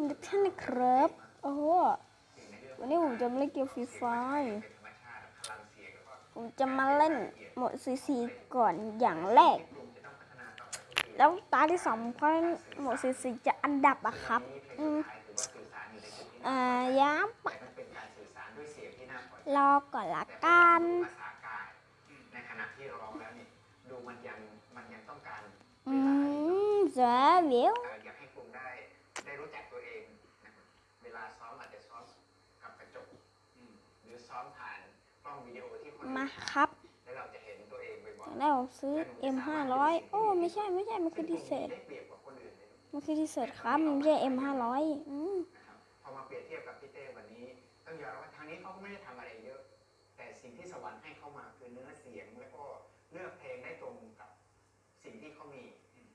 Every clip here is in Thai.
กันทุกท่านนะครับ โอ้โหวันนี้ผมจะมาเล่นเกมฟรีไฟผมจะมาเล่นโหมดซีซีก่อนอย่างแรก แล้วตาที่สองเพราะโหมดซีซีจะอันดับอะครับ อืมอ่าย้ำปะรอก่อนละกันในขณะที่ร้องแล้วนี่ดูมันยังมันยังต้องการอืมเจ๋อเดี๋ยว มาครับแล้วเราจะเห็นตัวเองบ่อยจากนั้นผมซื้อ M 5 0 0โอ้ไม่ใช่ไม่ใช่มันๆคือดีเซลได้เปรียบกว่าคนอื่นเลยมันคือดีเซลครับมันไม่ใช่ M 5 0 0อืมนะครับพอมาเปรียบเทียบกับพี่เต้วันนี้ต้องยอมรับว่าทางนี้เขาก็ไม่ได้ทำอะไรเยอะ แต่สิ่งที่สวรรค์ให้เข้ามาคือเนื้อเสียงแล้วก็เลือกเพลงได้ตรงกับสิ่งที่เขามี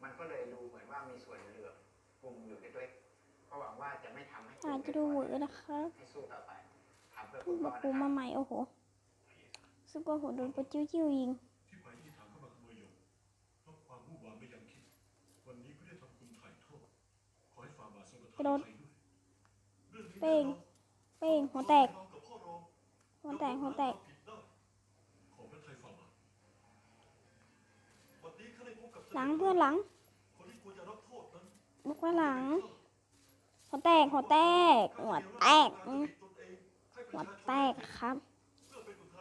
มันก็เลยดูเหมือนว่ามีส่วนเหลือกกลุ่มอยู่ด้วยก็หวังว่าจะไม่ทำให้คุณอาจจะดูเหวอร์นะครับให้สู้ต่อไปทำเพื่อเพิ่คุงณมาพ่อปูนะคมารับใหม่โอ้โห ซุปเปอร์โหดโดนปะจิ้วจิ้วยิงที่ไปที่ทางเข้ามาขโมยหยกเพราะความวุ่นวายไม่ยังคิด วันนี้ก็ได้ทำคุณถ่ายโทษขอให้ฟาร์มาสงบกระโดดภัยด้วยเรื่องนี้เป้งเป้งหัวแตกรองกับพ่อรองหัวแตกหัวแตกผิดได้ขอพระไทยฟาร์มาวันนี้ข้าได้พบกับหลังเพื่อนหลังคนที่ควรจะรับโทษนั้นบุกมาหลัง หัวแตกหัวแตกหัวแตกอืมหัวแตกครับ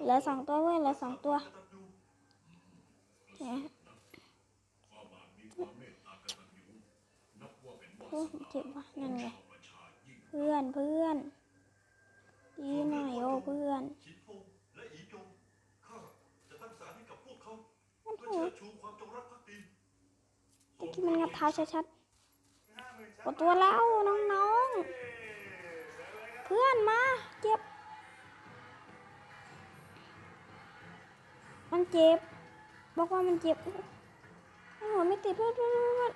เหลือสองตัวเว้ยเหลือสองตัวเนี่ยเจ็บวะนั่นไงเพื่อนเพื่อนดีหน่อยโอ้เพื่อนโอ้โหตะกี้มันงับเท้าชัดๆกดตัวแล้วน้องๆ เพื่อนมาเจ็บ มันเจ็บ บอกว่ามันเจ็บโอ้โหไม่ติดเพื่อนเพื่อนเพื่อน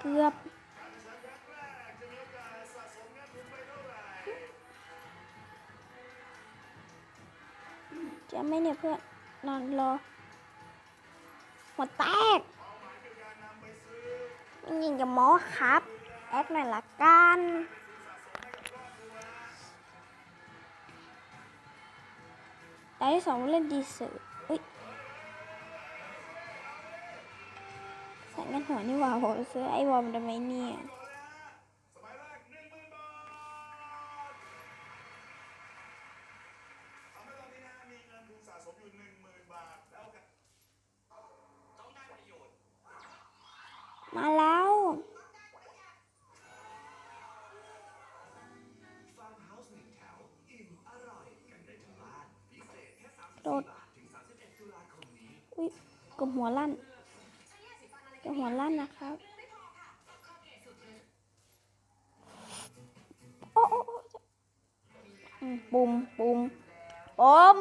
เกือบจะไม่เนี่ยเพื่อนนอนรอหัวแตกยิงกับหมอครับ แอคหน่อยละกัน ไอ้สองเล่นดีสุดเฮ้ยใส่เงินหัวนี่ว่าผมซื้อไอวอลมันทำไมเนี่ยมาแล้ว ดดอุ้ยกับหัวลั่นกับหัวลั่นนะครับโอ้โอ้ปุ่มปุ่มปุ่ม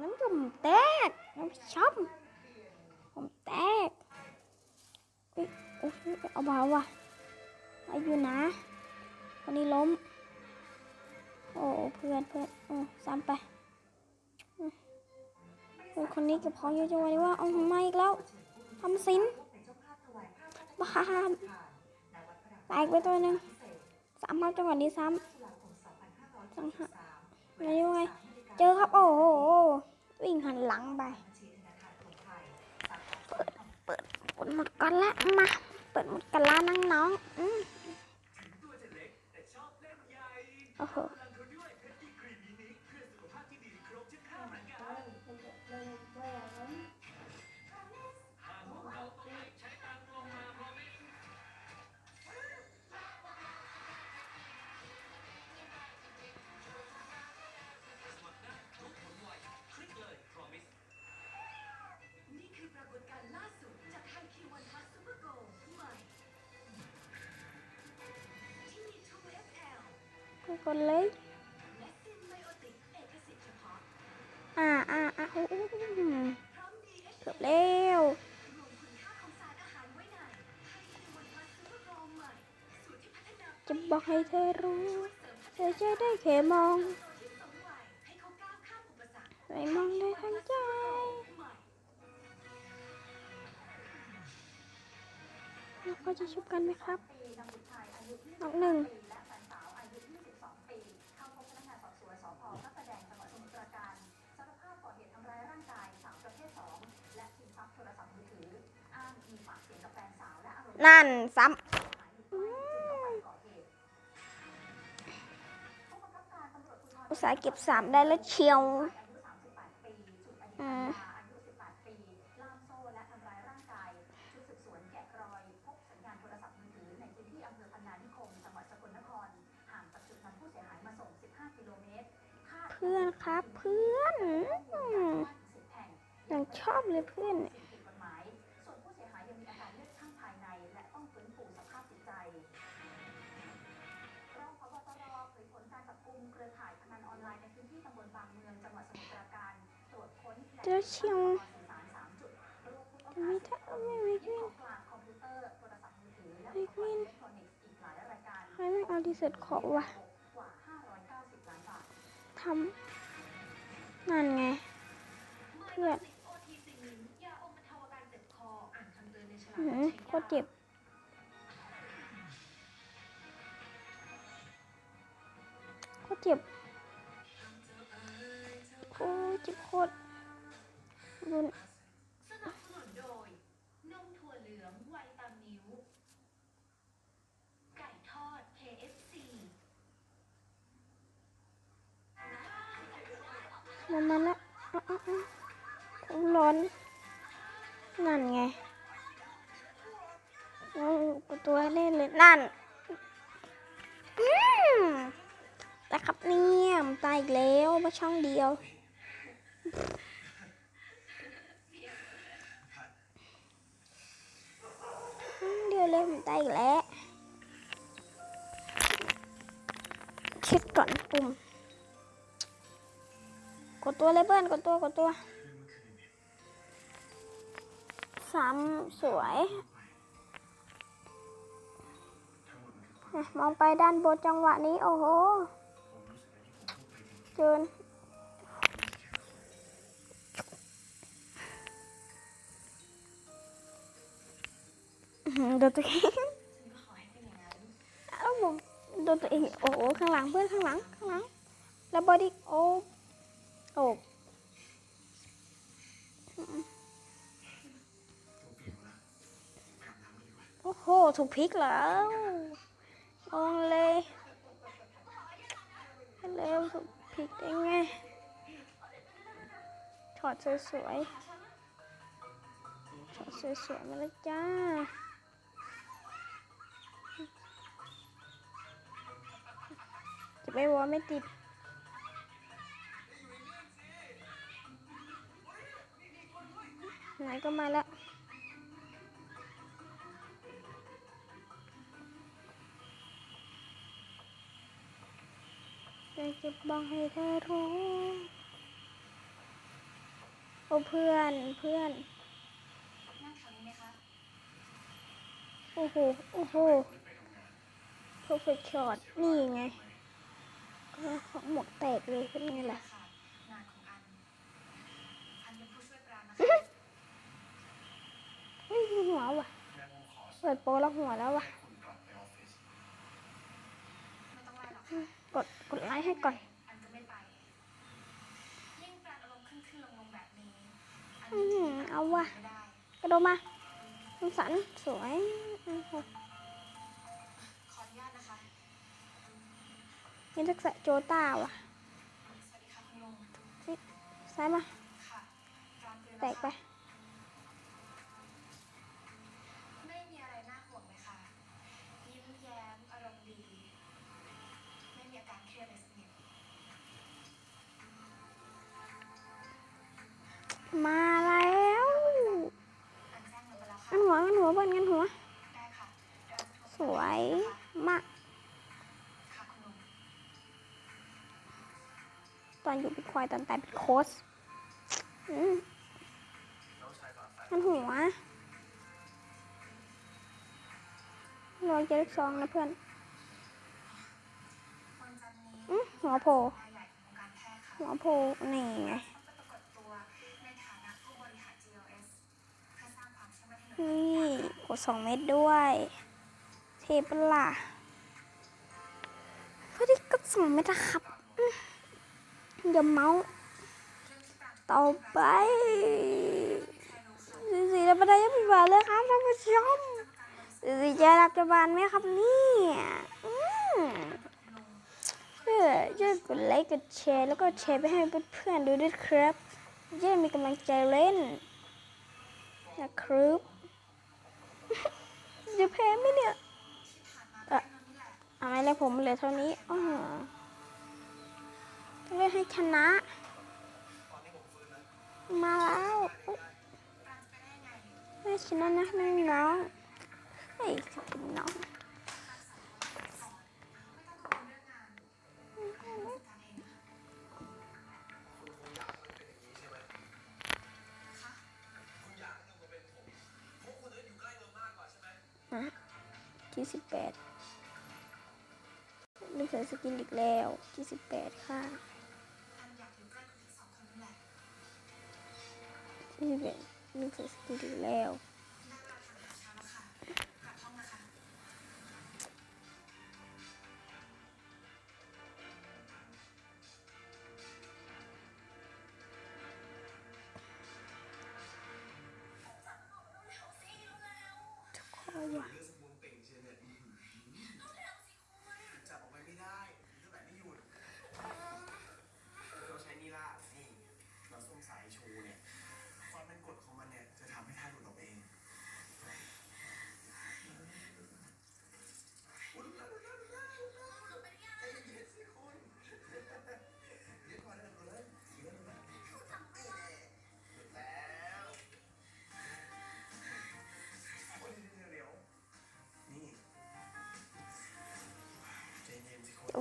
น้ำผมแตกน้ำช้ำผมแตกอุ้ยโอ้ยเอาเบาว่ะอายุนะคนนี้ล้ม โอ้เพื่อนเพื่อนโอ้ซ้ำไป เพื่อนคนนี้เก็บของเยอะจังวะนี่ว่าเอามาอีกแล้วทำสินบ้าตายไปตัวหนึ่งสามครับจังหวะนี้ซ้ำสังหารอะไรยังไงเจอครับ โอ้โหวิ่งหันหลังไปเปิดเปิดเปิดหมดกันละมาเปิดหมดกันละน้องๆอืมโอ้โห กดเลย อ่าอ่าอ่าเกือบแล้วจะบอกให้เธอรู้ เธอจะได้แค่มองไม่มองได้ทั้งใจเราก็จะชุบกันไหมครับนอกหนึ่งารตำรวจภูธรำอุตสาห์เก็บสามได้แล้วเชียวอ่าเพื่อนครับเพื่อนอยังชอบเลยเพื่อนเนี่ย องจังหวัดสมุทรปราการตรวจค้นแหล่งเจอเชียวสื่อสารสามจุดรวมผู้ต้องไม่หาถ้าไม่ไม่ยึดวิ่ขงองกลางคอมพิวเตอร์โทรศัพท์มือถือและไม่อุปกรวิ่ณ์งอิเล็กทรอนิกส์อีกหลายรายการใครไม่เอาดีเซ็ตขอวะกว่า590ล้านบาททำนั่นไงเพื่อนโอทีซิงยาอมบรรเทาอาการเจ็บคออ่านคำเตือนในฉลากหืการมใช้โคยาตรเจ็บโคตรเจ็บโอ้ยเจ็บโคตรรุนสนับสนุนโดยนมถั่วเหลืองไวตามิวไก่ทอด KFC มันมันละอะอะอะร้อน นั่นไงเอาตัวเล่นเลยนั่นอืมแต่ครับเนี่ยมันตายอีกแล้วมาช่องเดียว เดียวเลยมันตายอีกแล้วเช็ดก่อนปุ่มกดตัวเลยเพื่อนกดตัวกดตัวสามสวยมองไปด้านบนจังหวะนี้ โอ้โหเกิน โดนตัวเองเอ้าผมโดนตัวเอง โอ้โหข้างหลังเพื่อนข้างหลังข้างหลัง แล้วบอดี้โอ้โอ้โอ้โห ถูกพลิกแล้วมองเลยเร็วถูกพลิกได้ไง ถอดสวยๆถอดสวยๆมาแล้วจ้า ไปวอไม่ติด ไหนก็มาล้วอยากจะบอกให้เธอรู้ โอ้เพื่อนเพื่อนโอ้โห โอ้โห perfect shot นี่ไง หมวกแตกเลยเป็นไงล่ะค่ะงานของอันอันเป็นผู้ช่วยปรางนะหัวว่ะเปิดโปรแล้วหัวแล้วว่ะ กดกดไลค์ให้ก่อนอันจะไม่ไปยิ่งปรางอารมณ์ขึ้นขึ้นลงลงแบบนี้อันอื้อหือเอาว่ะกระโดดมาสันสวย มีทักษะโจต้าว่ะสวัสดีค่ะคุณลุงซ้ายมาค่ะปรางเตือนแตกไปไม่มีอะไรน่าห่วงเลยค่ะยิ้มแย้มอารมณ์ดีไม่มีอาการเครียดเลยสักนิดมาแล้วอันแจ้งเงินไปแล้วค่ะงันหัวงันหัวเบิ้ลงันหัวได้ค่ะเดี๋ยวอันจะโทรสวยมาก ตอนอยู่บิตควายตอนตายเป็นโค้ชมันหัวลอยเจลิกซองนะเพื่อนหัวโผล่หัวโผล่นี่ไงนี่กดสองเม็ดด้วย เทปล่ะเขาที่กดสองเม็ดครับ เดี๋เมาต่อไปสีสีธรรมดายังไม่บาเลยครับท่านผู้ชมสีสีจะรับจะบานไหมครับเนี่ยช่วยกดไลค์กดแชร์แล้วก็แชร์ไปให้เพื่อนๆดูด้วยครับจะไมีกำลังใจเล่นนะครับจะแพ้ไหมเนี่ยอะอาไรผมเหลือเท่านี้อ๋อ เล่นให้ชนะ มาแล้วไม่ชนะนะน้องน้องเฮ้สเป็นน้องนะที่สิบแปดไม่ใส่สกินอีกแล้วที่สิบแปดค่ะ ใส่สกิลแล้ว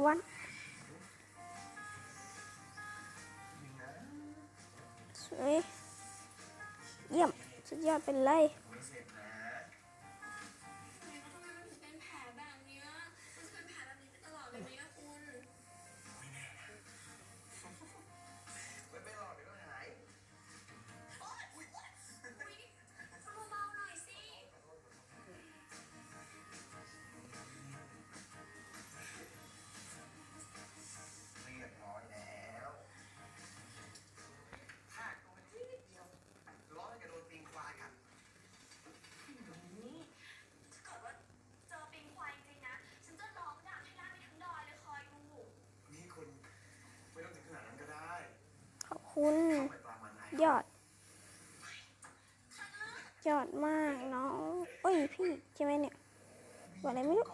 วันสวยเยี่ยม สุดยอดเป็นไร คุณยอด ยอดมากน้องเอ้ยพี่ใช่ไหมเนี่ยอะไรไม่รู้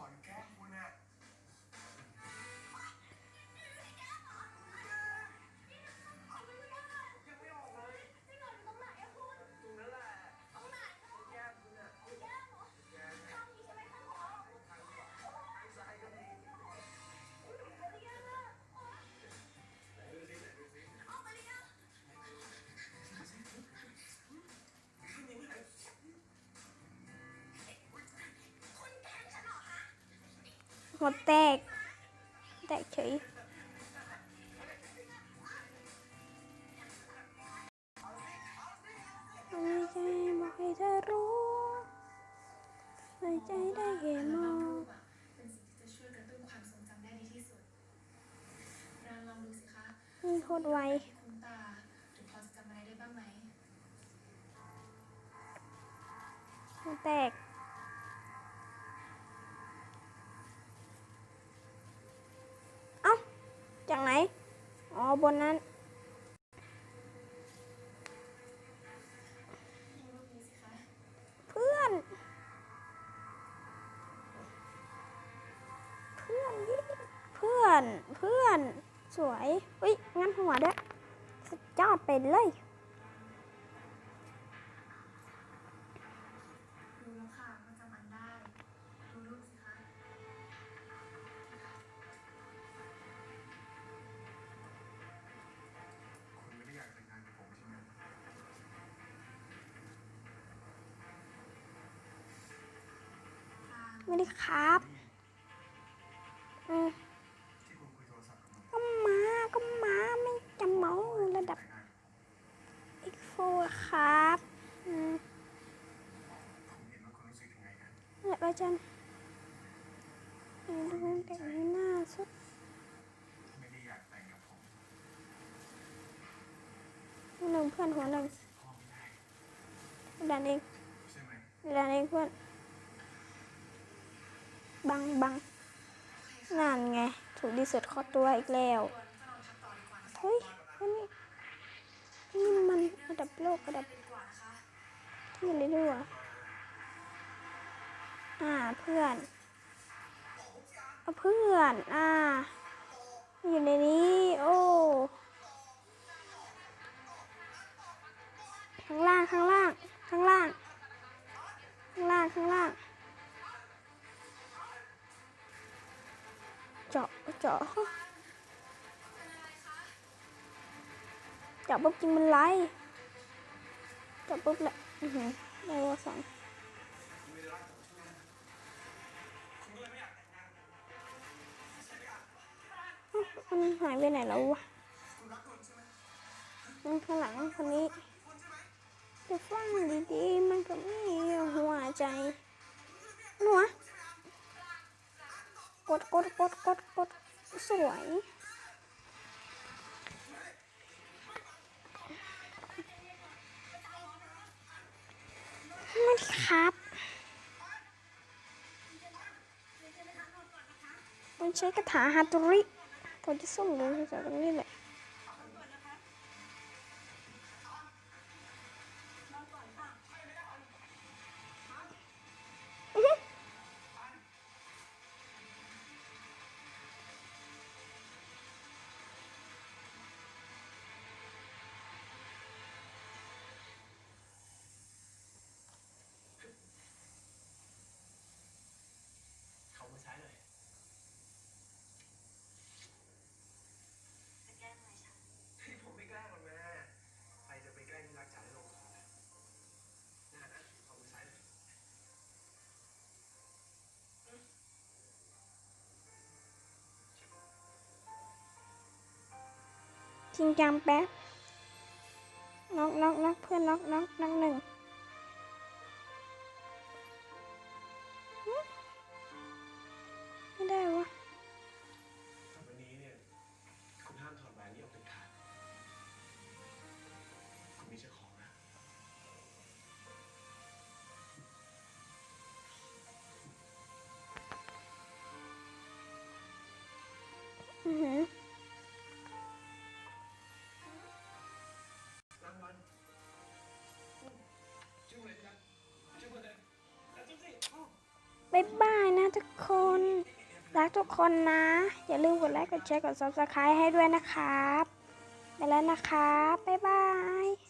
แตก แตกเฉี่ใช่บอกให้เธอรู้ใจได้เห็นมองโคตรไวแตก บนนั้น เพื่อน เพื่อนเพื่อน เพื่อน สวย อุ้ยงั้นหัวเด้อสุดอดเป็นเลย ก็มาก็มาไม่จำเมาระดับเอ็กโฟครับเนี่ยไปจันดูแต่งหน้าสุดหนึ่งเพื่อนหัวหนึ่งดันเองดันเองเพื่อนบังบัง นั่นไง ถูกดีสุดข้อตัวอีกแล้วเฮ้ยนี่นี่มันระดับโลกระดับที่เลยด้วยอ่าเพื่อนเอาเพื่อนอ่าอยู่ในนี้ โอ้ข้างล่างข้างล่างข้างล่างข้างล่างข้างล่าง เจาะเจาะเจาะปุ๊บกินมันไล่เจาะปุ๊บแหละอือหือในวอสองมันหายไปไหนแล้ววะอืมข้างหลังคนนี้จะฟังดีๆมันก็ไม่หัวใจหนัว กดกดกดกดกดสวยไม่ครับมันใช้กระถาฮาตุริผมจะส่งลงจากตรงนี้แหละ จริงจังแป๊บน็อกน็อกน็อกเพื่อนน็อกน็อกน็อกหนึ่ง ทุกคน รักทุกคนนะ อย่าลืมกดไลค์กดแชร์กด subscribe ให้ด้วยนะครับ ไปแล้วนะครับ บ๊ายบาย